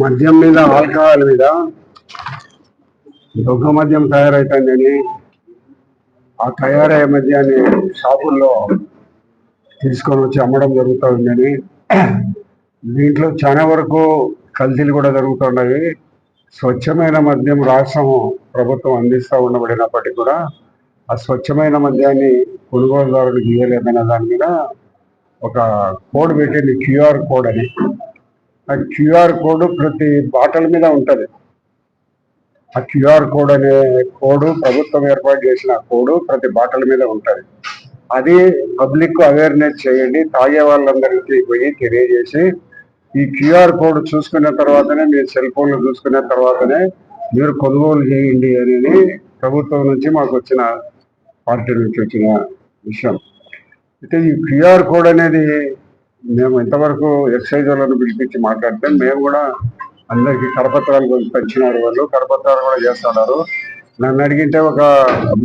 మద్యం మీద ఆల్కహాల్ మీద దొంగ మద్యం తయారైతుందని ఆ తయారయ్యే మద్యాన్ని షాపుల్లో తీసుకొని వచ్చి అమ్మడం జరుగుతుందని దీంట్లో చాలా వరకు కల్తీలు కూడా జరుగుతున్నాయి స్వచ్ఛమైన మద్యం రాష్ట్రం ప్రభుత్వం అందిస్తూ ఉండబడినప్పటికీ కూడా ఆ స్వచ్ఛమైన మద్యాన్ని కొనుగోలుదారులు గీయలేదన్న దాని మీద ఒక కోడ్ పెట్టింది క్యూఆర్ కోడ్ అని. ఆ క్యూఆర్ కోడ్ ప్రతి బాటల్ మీద ఉంటుంది. ఆ క్యూఆర్ కోడ్ అనే కోడ్ ప్రభుత్వం ఏర్పాటు చేసిన కోడ్ ప్రతి బాటల్ మీద ఉంటుంది. అది పబ్లిక్ అవేర్నెస్ చేయండి తాగే వాళ్ళందరికీ పోయి తెలియజేసి ఈ క్యూఆర్ కోడ్ చూసుకున్న తర్వాతనే మీ సెల్ ఫోన్లు చూసుకున్న తర్వాతనే మీరు కొనుగోలు చేయండి అనేది ప్రభుత్వం నుంచి మాకు వచ్చిన పార్టీ నుంచి వచ్చిన విషయం. అయితే ఈ క్యూఆర్ కోడ్ అనేది మేము ఇంతవరకు ఎక్సైజ్ వాళ్ళని పిలిపించి మాట్లాడితే మేము కూడా అందరికీ కరపత్రాలు కొంచెం పంచినారు వాళ్ళు. కరపత్రాలు కూడా చేస్తున్నారు. నన్ను అడిగింటే ఒక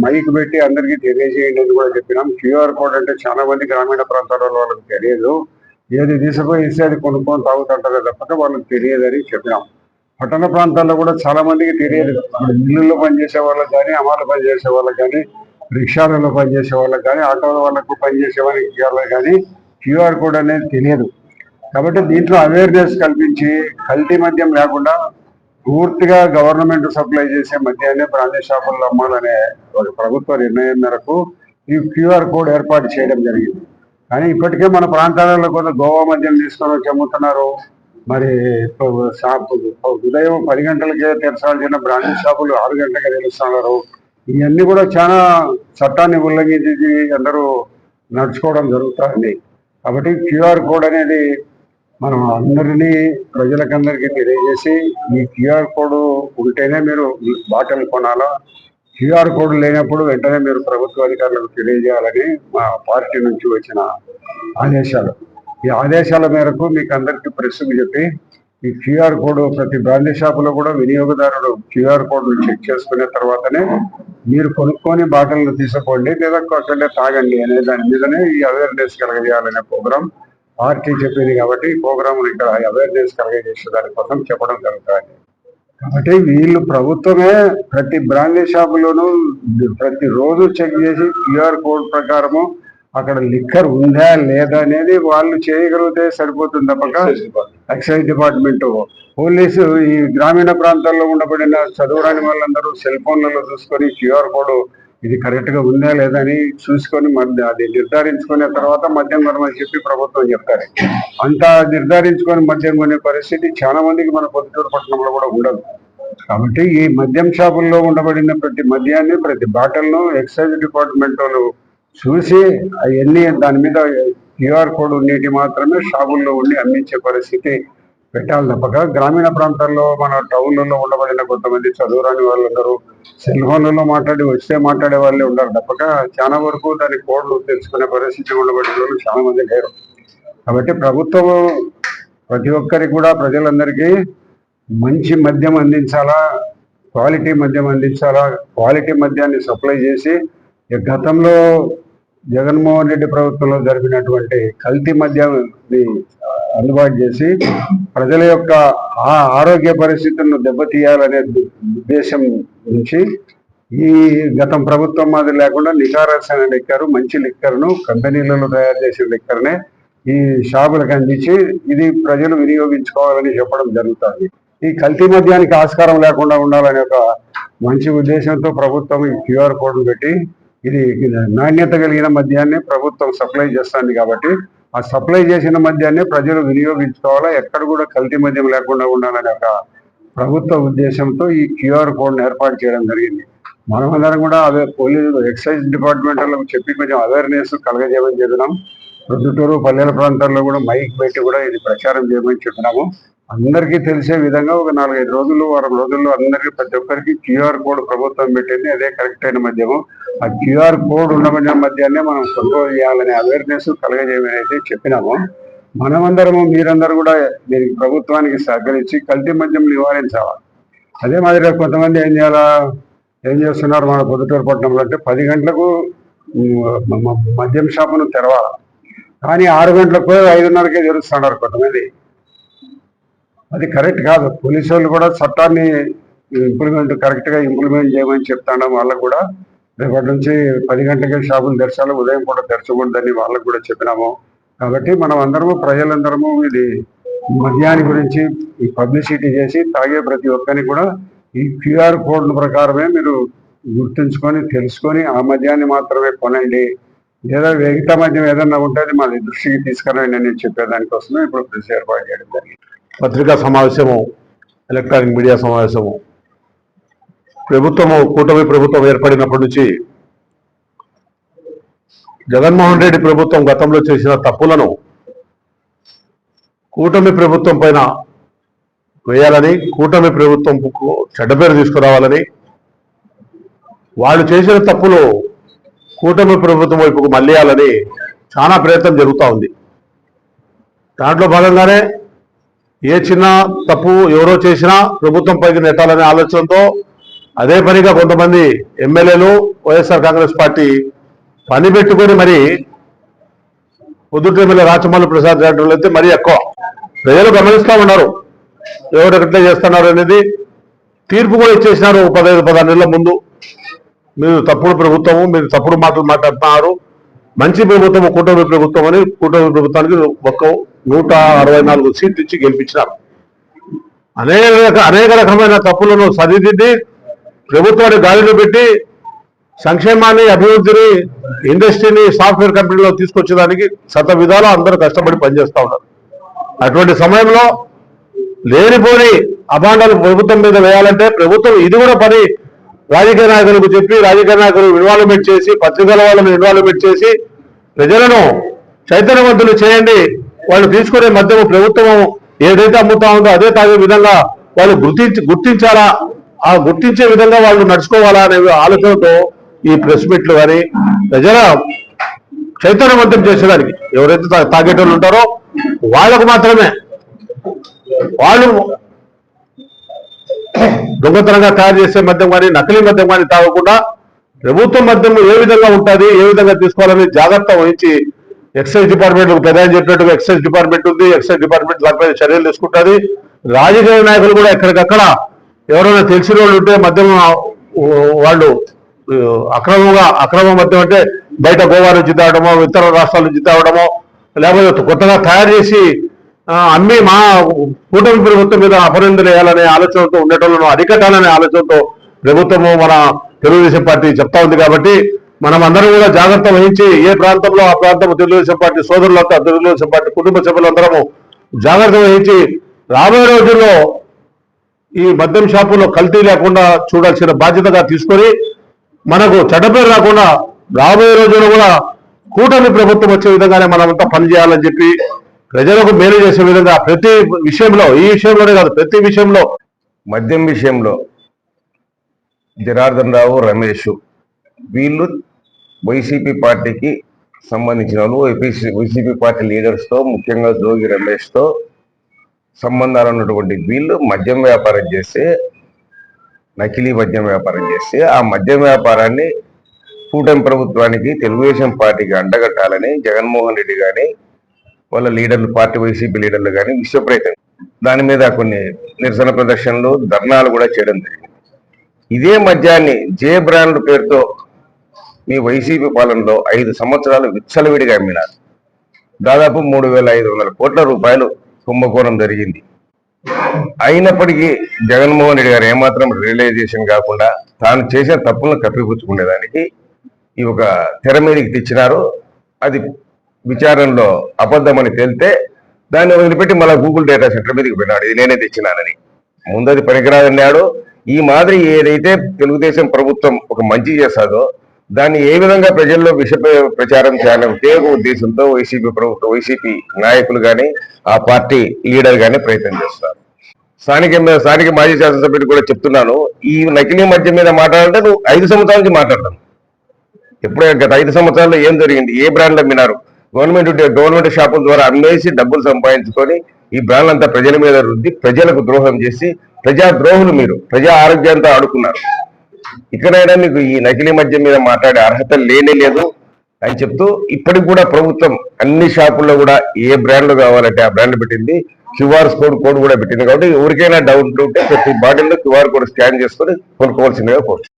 మైక్ పెట్టి అందరికీ తెలియజేయండి అని కూడా చెప్పినాం. క్యూఆర్ కోడ్ అంటే చాలా మంది గ్రామీణ ప్రాంతాల వాళ్ళకి తెలియదు. ఏది తీసుకుపోయి ఇస్తే అది కొనుక్కొని తాగుతుంటారు తప్పక వాళ్ళకి తెలియదని చెప్పినాం. పట్టణ ప్రాంతాల్లో కూడా చాలా మందికి తెలియదు. ఇప్పుడు మిల్లుల్లో పనిచేసే వాళ్ళకి కానీ అమలు పనిచేసే వాళ్ళకి కానీ రిక్షాలలో పనిచేసే వాళ్ళకి కానీ ఆటోల వాళ్ళకు పనిచేసే వాళ్ళకి వాళ్ళకి కానీ క్యూఆర్ కోడ్ అనేది తెలియదు. కాబట్టి దీంట్లో అవేర్నెస్ కల్పించి కల్తీ మద్యం లేకుండా పూర్తిగా గవర్నమెంట్ సప్లై చేసే మద్యాన్ని బ్రాంచ్ షాపుల్లో అమ్మాలనే ఒక ప్రభుత్వ నిర్ణయం మేరకు ఈ క్యూఆర్ కోడ్ ఏర్పాటు చేయడం జరిగింది. కానీ ఇప్పటికే మన ప్రాంతాలలో కూడా గోవా మద్యం తీసుకొని వచ్చి అమ్ముతున్నారు. మరి షాపు ఉదయం పది గంటలకే తెరచాల్సిన బ్రాంచ్ షాపులు ఆరు గంటలకే తెలుస్తున్నారు ఇవన్నీ కూడా చాలా చట్టాన్ని ఉల్లంఘించి అందరూ నడుచుకోవడం జరుగుతుంది. కాబట్టి క్యూఆర్ కోడ్ అనేది మనం అందరినీ ప్రజలకందరికీ తెలియజేసి ఈ క్యూఆర్ కోడ్ ఉంటేనే మీరు బాటలు కొనాలా? క్యూఆర్ కోడ్ లేనప్పుడు వెంటనే మీరు ప్రభుత్వ అధికారులకు తెలియజేయాలని మా పార్టీ నుంచి వచ్చిన ఆదేశాలు. ఈ ఆదేశాల మేరకు మీకు అందరికీ ప్రెస్కి చెప్పి ఈ క్యూఆర్ కోడ్ ప్రతి బ్రాండీ షాపులో కూడా వినియోగదారుడు క్యూఆర్ కోడ్ చెక్ చేసుకునే తర్వాతనే మీరు కొనుక్కొని బాటిల్ని తీసుకోండి లేదా అక్కడే తాగండి అనే దాని మీదనే ఈ అవేర్నెస్ కలగజేయాలనే ప్రోగ్రామ్ పార్టీ చెప్పింది కాబట్టి ఈ ప్రోగ్రామ్ ఇక్కడ అవేర్నెస్ కలగజేసే దానికోసం చెప్పడం జరుగుతుంది. కాబట్టి వీళ్ళు ప్రభుత్వమే ప్రతి బ్రాండీ షాపులోనూ ప్రతి రోజు చెక్ చేసి క్యూఆర్ కోడ్ ప్రకారము అక్కడ లిక్కర్ ఉందా లేదా అనేది వాళ్ళు చేయగలిగితే సరిపోతుంది తప్పక. ఎక్సైజ్ డిపార్ట్మెంట్ పోలీసు ఈ గ్రామీణ ప్రాంతాల్లో ఉండబడిన చదువురాని వాళ్ళందరూ సెల్ ఫోన్లలో చూసుకొని క్యూఆర్ కోడ్ ఇది కరెక్ట్గా ఉందా లేదా అని చూసుకొని మధ్య అది నిర్ధారించుకునే తర్వాత మద్యం కొనమని చెప్పి ప్రభుత్వం చెప్తారు. అంత నిర్ధారించుకొని మద్యం కొనే పరిస్థితి చాలా మందికి మన పొద్దుటూరు పట్టణంలో కూడా ఉండదు. కాబట్టి ఈ మద్యం షాపుల్లో ఉండబడిన ప్రతి మద్యాన్ని ప్రతి బాటల్ను ఎక్సైజ్ డిపార్ట్మెంట్ వాళ్ళు చూసి అవన్నీ దాని మీద క్యూఆర్ కోడ్ ఉండేటి మాత్రమే షాపుల్లో ఉండి అమ్మించే పరిస్థితి పెట్టాలి తప్పక. గ్రామీణ ప్రాంతాల్లో మన టౌన్లలో ఉండబడిన కొంతమంది చదువురాని వాళ్ళందరూ సెల్ ఫోన్లలో మాట్లాడి వస్తే మాట్లాడే వాళ్ళే ఉండరు తప్పక. చాలా వరకు దాని కోడ్లు తెలుసుకునే పరిస్థితి ఉండబడిన వాళ్ళు చాలా మంది లేరు. కాబట్టి ప్రభుత్వం ప్రతి ఒక్కరికి కూడా ప్రజలందరికీ మంచి మద్యం అందించాలా? క్వాలిటీ మద్యం అందించాలా? క్వాలిటీ మద్యాన్ని సప్లై చేసి ఈ గతంలో జగన్మోహన్ రెడ్డి ప్రభుత్వంలో జరిపినటువంటి కల్తీ మద్యాన్ని అందుబాటు చేసి ప్రజల యొక్క ఆ ఆరోగ్య పరిస్థితులను దెబ్బతీయాలనే ఉద్దేశం నుంచి ఈ గతం ప్రభుత్వం మాదిరి లేకుండా నికారసైన లిక్కరు మంచి లిక్కర్ను కంపెనీలలో తయారు చేసిన లిక్కర్నే ఈ షాపులకు అందించి ఇది ప్రజలు వినియోగించుకోవాలని చెప్పడం జరుగుతుంది. ఈ కల్తీ మద్యానికి ఆస్కారం లేకుండా ఉండాలనే ఒక మంచి ఉద్దేశంతో ప్రభుత్వం ఈ క్యూఆర్ కోడ్ను పెట్టి ఇది నాణ్యత కలిగిన మద్యాన్ని ప్రభుత్వం సప్లై చేస్తుంది కాబట్టి ఆ సప్లై చేసిన మద్యాన్ని ప్రజలు వినియోగించుకోవాలా? ఎక్కడ కూడా కల్తీ మద్యం లేకుండా ఉండాలనే ఒక ప్రభుత్వ ఉద్దేశంతో ఈ క్యూఆర్ కోడ్ను ఏర్పాటు చేయడం జరిగింది. మనమందరం కూడా అదే పోలీసు ఎక్సైజ్ డిపార్ట్మెంట్ వాళ్ళకు చెప్పి కొంచెం అవేర్నెస్ కలగజేయమని చెప్పినాం ప్రొద్దుటూరు పల్లెల ప్రాంతాల్లో కూడా మైక్ పెట్టి కూడా ఇది ప్రచారం చేయమని చెప్పినాము అందరికీ తెలిసే విధంగా ఒక నాలుగైదు రోజులు వారం రోజుల్లో అందరికీ ప్రతి ఒక్కరికి క్యూఆర్ కోడ్ ప్రభుత్వం పెట్టింది. అదే కరెక్ట్ అయిన మద్యము ఆ క్యూఆర్ కోడ్ ఉండమైన మధ్యాన్నే మనం కొనుగోలు చేయాలనే అవేర్నెస్ కలగజేయమని అయితే చెప్పినాము. మనమందరము మీరందరూ కూడా దీనికి ప్రభుత్వానికి సహకరించి కల్తీ మద్యం నివారించాలి? అదే మాదిరిగా కొంతమంది ఏం చేయాలా? ఏం చేస్తున్నారు మన పొద్దుటూరు పట్టణంలో అంటే పది గంటలకు మద్యం షాపును తెరవాలి? కానీ ఆరు గంటలకు ఐదున్నరకే తెరుస్తున్నారు కొంతమంది. అది కరెక్ట్ కాదు. పోలీసు వాళ్ళు కూడా చట్టాన్ని ఇంప్లిమెంట్ కరెక్ట్గా ఇంప్లిమెంట్ చేయమని చెప్తాడం వాళ్ళకు కూడా. రేపటి నుంచి పది గంటలకే షాపులు తెరచాలి ఉదయం కూడా తెరచకూడదని వాళ్ళకు కూడా చెప్పినాము. కాబట్టి మనం అందరము ప్రజలందరము ఇది మద్యాన్ని గురించి ఈ పబ్లిసిటీ చేసి తాగే ప్రతి ఒక్కరిని కూడా ఈ క్యూఆర్ కోడ్ ప్రకారమే మీరు గుర్తుంచుకొని తెలుసుకొని ఆ మద్యాన్ని మాత్రమే కొనండి. లేదా మిగతా మద్యం ఏదన్నా ఉంటే అది దృష్టికి తీసుకురండి నేను చెప్పేదానికోసమే ఇప్పుడు ప్రెస్ ఏర్పాటు చేయడం జరిగింది. పత్రికా సమావేశము ఎలక్ట్రానిక్ మీడియా సమావేశము. ప్రభుత్వము కూటమి ప్రభుత్వం ఏర్పడినప్పటి నుంచి జగన్మోహన్ రెడ్డి ప్రభుత్వం గతంలో చేసిన తప్పులను కూటమి ప్రభుత్వం పైన వేయాలని కూటమి ప్రభుత్వం చెడ్డ పేరు తీసుకురావాలని వాళ్ళు చేసిన తప్పులు కూటమి ప్రభుత్వం వైపుకు మళ్ళేయాలని చాలా ప్రయత్నం జరుగుతూ ఉంది. దాంట్లో భాగంగానే ఏ చిన్న తప్పు ఎవరో చేసినా ప్రభుత్వం పైకి నెట్టాలనే ఆలోచనతో అదే పనిగా కొంతమంది ఎమ్మెల్యేలు వైఎస్ఆర్ కాంగ్రెస్ పార్టీ పని పెట్టుకొని మరి పొద్దుట ఎమ్మెల్యే రాచమల్లి ప్రసాద్ గారు అయితే మరీ ఎక్కువ. ప్రజలు గమనిస్తూ ఉన్నారు. ఎవరు చేస్తున్నారు అనేది తీర్పు కూడా ఇచ్చేసినారు పదహైదు పదహారు నెలల ముందు. మీరు తప్పుడు ప్రభుత్వము మీరు తప్పుడు మాటలు మాట్లాడుతున్నారు. మంచి ప్రభుత్వం కూటమి ప్రభుత్వం అని కూటమి ప్రభుత్వానికి ఒక్క నూట అరవై నాలుగు సీట్లు ఇచ్చి గెలిపించినారు. అనేక రక- అనేక రకమైన తప్పులను సరిదిద్ది ప్రభుత్వాన్ని గాలిలో పెట్టి సంక్షేమాన్ని అభివృద్ధిని ఇండస్ట్రీని సాఫ్ట్వేర్ కంపెనీలో తీసుకొచ్చేదానికి శత విధాలు అందరూ కష్టపడి పనిచేస్తూ ఉన్నారు. అటువంటి సమయంలో లేనిపోని అభాండాలు ప్రభుత్వం మీద వేయాలంటే ప్రభుత్వం ఇది కూడా పని. రాజకీయ నాయకులకు చెప్పి రాజకీయ నాయకులు ఇన్వాల్వ్మెంట్ చేసి పత్రికల వాళ్ళని ఇన్వాల్వ్మెంట్ చేసి ప్రజలను చైతన్యవంతులు చేయండి. వాళ్ళు తీసుకునే మద్యము ప్రభుత్వం ఏదైతే అమ్ముతా ఉందో అదే తాగే విధంగా వాళ్ళు గుర్తించి గుర్తించాలా? ఆ గుర్తించే విధంగా వాళ్ళు నడుచుకోవాలా అనే ఆలోచనతో ఈ ప్రెస్ మీట్లు కానీ ప్రజల చైతన్యవంతం చేసేదానికి ఎవరైతే తాగేటోళ్ళు ఉంటారో వాళ్ళకు మాత్రమే. వాళ్ళు దొంగతనంగా తయారు చేసే మద్యం కానీ నకిలీ మద్యం కానీ తాగకుండా ప్రభుత్వ మద్యం ఏ విధంగా ఉంటుంది ఏ విధంగా తీసుకోవాలని జాగ్రత్త వహించి ఎక్సైజ్ డిపార్ట్మెంట్ ప్రధాని చెప్పినట్టుగా ఎక్సైజ్ డిపార్ట్మెంట్ ఉంది. ఎక్సైజ్ డిపార్ట్మెంట్ దానిపై చర్యలు తీసుకుంటుంది. రాజకీయ నాయకులు కూడా ఎక్కడికక్కడ ఎవరైనా తెలిసిన వాళ్ళు ఉంటే మద్యం వాళ్ళు అక్రమంగా అక్రమ మద్యం అంటే బయట గోవా నుంచి తేవడమో ఇతర రాష్ట్రాల నుంచి తేవడమో లేకపోతే కొత్తగా తయారు చేసి అమ్మి మా కూటమి ప్రభుత్వం మీద అపనిందలు వేయాలనే ఆలోచనతో ఉండేటోళ్ళను అరికట్టాలనే ఆలోచనతో ప్రభుత్వము మన తెలుగుదేశం పార్టీ చెప్తా ఉంది కాబట్టి మనం అందరం కూడా జాగ్రత్త వహించి ఏ ప్రాంతంలో ఆ ప్రాంతం తెలుగుదేశం పార్టీ సోదరులతో తెలుగుదేశం పార్టీ కుటుంబ సభ్యులందరము జాగ్రత్త వహించి రాబోయే రోజుల్లో ఈ మద్యం షాపులో కల్తీ లేకుండా చూడాల్సిన బాధ్యతగా తీసుకొని మనకు చెడ్డపేరు రాకుండా రాబోయే రోజుల్లో కూడా కూటమి ప్రభుత్వం వచ్చే విధంగానే మనమంతా పనిచేయాలని చెప్పి ప్రజలకు మేలు చేసే విధంగా ప్రతి విషయంలో ఈ విషయంలోనే కాదు ప్రతి విషయంలో మద్యం విషయంలో. జనార్దన్ రావు రమేష్ వీళ్ళు వైసీపీ పార్టీకి సంబంధించిన వాళ్ళు వైపీసీ- వైసీపీ పార్టీ లీడర్స్తో ముఖ్యంగా జోగి రమేష్తో సంబంధాలు ఉన్నటువంటి వీళ్ళు మద్యం వ్యాపారం చేస్తే నకిలీ మద్యం వ్యాపారం చేస్తే ఆ మద్యం వ్యాపారాన్ని కూటమి ప్రభుత్వానికి తెలుగుదేశం పార్టీకి అండగట్టాలని జగన్మోహన్ రెడ్డి కానీ వాళ్ళ లీడర్లు పార్టీ వైసీపీ లీడర్లు కానీ విశ్వప్రయత్నం దాని మీద కొన్ని నిరసన ప్రదర్శనలు ధర్నాలు కూడా చేయడం జరిగింది. ఇదే మద్యాన్ని జే బ్రాండ్ పేరుతో మీ వైసీపీ పాలనలో ఐదు సంవత్సరాలు విచ్చలవిడిగా అమ్మినారు. దాదాపు మూడు వేల ఐదు వందల కోట్ల రూపాయలు కుంభకోణం జరిగింది. అయినప్పటికీ జగన్మోహన్ రెడ్డి గారు ఏమాత్రం రియలైజేషన్ కాకుండా తాను చేసిన తప్పులను కప్పిపుచ్చుకునేదానికి ఈ ఒక తెర మీదకి తెచ్చినారు. అది విచారణలో అబద్ధమని తేలితే దాన్ని వదిలిపెట్టి మళ్ళీ గూగుల్ డేటా సెంటర్ మీదకి పోయినాడు. ఇది నేనే తెచ్చినానని. ముందది పనికిరాదన్నాడు ఈ మాదిరి ఏదైతే తెలుగుదేశం ప్రభుత్వం ఒక మంచి చేస్తాదో దాన్ని ఏ విధంగా ప్రజల్లో విష ప్రచారం చేయాలనే ఒకే ఉద్దేశంతో వైసీపీ ప్రభుత్వం వైసీపీ నాయకులు కానీ ఆ పార్టీ లీడర్ కానీ ప్రయత్నం చేస్తారు. స్థానిక స్థానిక మాజీ శాసనసభ్యుడు కూడా చెప్తున్నాను ఈ నకిలీ మద్యం మీద మాట్లాడాలంటే నువ్వు ఐదు సంవత్సరాల నుంచి మాట్లాడతాను ఎప్పుడే గత ఐదు సంవత్సరాల్లో ఏం జరిగింది? ఏ బ్రాండ్లు అమ్మినారు? గవర్నమెంట్ గవర్నమెంట్ షాపుల ద్వారా అమ్మేసి డబ్బులు సంపాదించుకొని ఈ బ్రాండ్లు అంతా ప్రజల మీద రుద్ది ప్రజలకు ద్రోహం చేసి ప్రజా ద్రోహులు మీరు ప్రజా ఆరోగ్యంతో ఆడుకున్నారు. ఇకనైనా మీకు ఈ నకిలీ మద్యం మీద మాట్లాడే అర్హత లేనే లేదు అని చెప్తూ ఇప్పటికి కూడా ప్రభుత్వం అన్ని షాపుల్లో కూడా ఏ బ్రాండ్లు కావాలంటే ఆ బ్రాండ్ పెట్టింది. క్యూఆర్ కోడ్ కోడ్ కూడా పెట్టింది. కాబట్టి ఎవరికైనా డౌట్ ఉంటే ప్రతి బాటిల్లో క్యూఆర్ కోడ్ స్కాన్ చేసుకొని కొనుక్కోవాల్సిందిగా కోరుతుంది